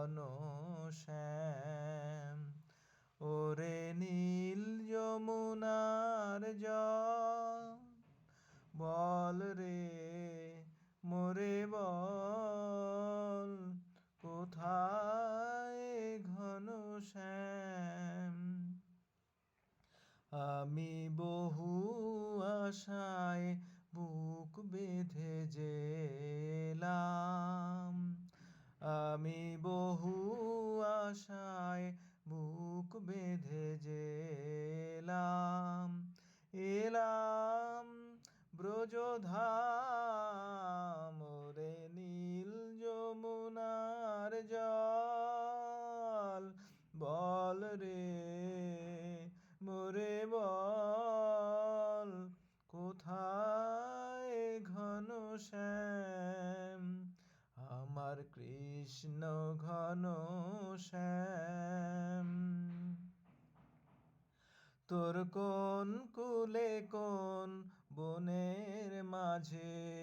ঘন শ্যাম। ওরে নীল যমুনার জল, বল রে, মোরে বল, কোথায় ঘন শ্যাম? আমি বহু আশায় বুক বেঁধে যেলাম আমি বহু আশায় বুক বেঁধে যেলাম এলাম ব্রজধাম কৃষ্ণ ঘন শ্যাম। তোর কোন কুলে কোন বনের মাঝে?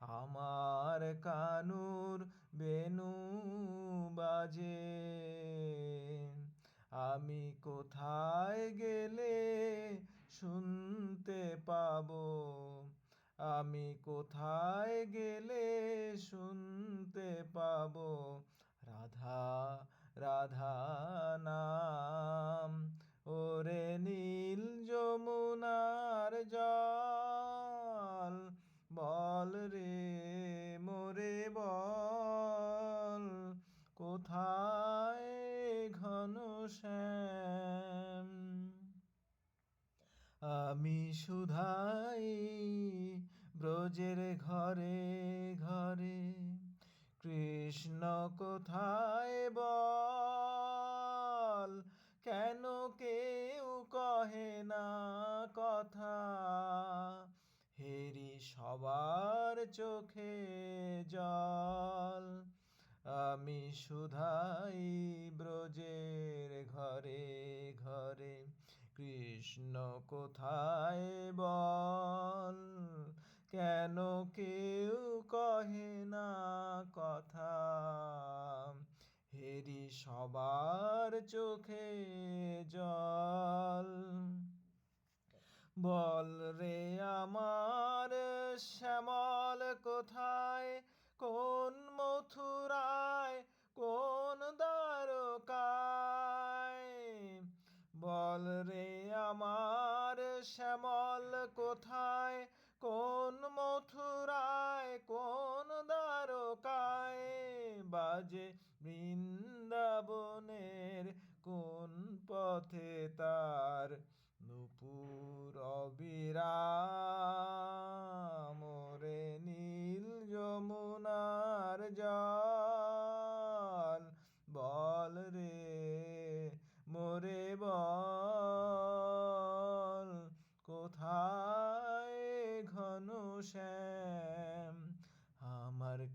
আমার কানুর বেনু বাজে। আমি কোথায় গেলে শুনতে পাবো? আমি কোথায় গেলে শুনতে পাব? রাধা রাধা নাম। ওরে নীল যমুনার জল, বল রে মোরে বল। কোথায় ঘন শ্যাম? আমি সুধাই ব্রজের ঘরে ঘরে কৃষ্ণ কোথায় বল? কেন কেউ কহে না কথা? হেরি সবার চোখে জল। আমি সুধাই ব্রজের ঘরে ঘরে কৃষ্ণ কোথায় বল? কেন কেউ কহে না কথা। হেরি সবার চোখে জল। বল রে আমার শ্যামল, কোথায়? কোন মথুরায়? কোন দ্বারকায়? বল রে আমার শ্যামল, কোথায়? বাজে বৃন্দাবনের কোন পথে তার নুপুর অবিরাম।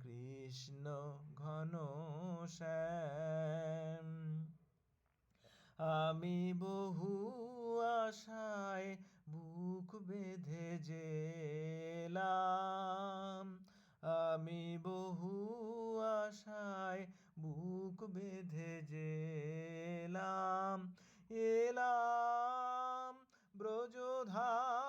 কৃষ্ণ ঘন শ্যাম। আমি বহু আশায় বুক বেঁধে জেলাম। আমি বহু আশায় বুক বেঁধে জেলাম। এলাম ব্রজধা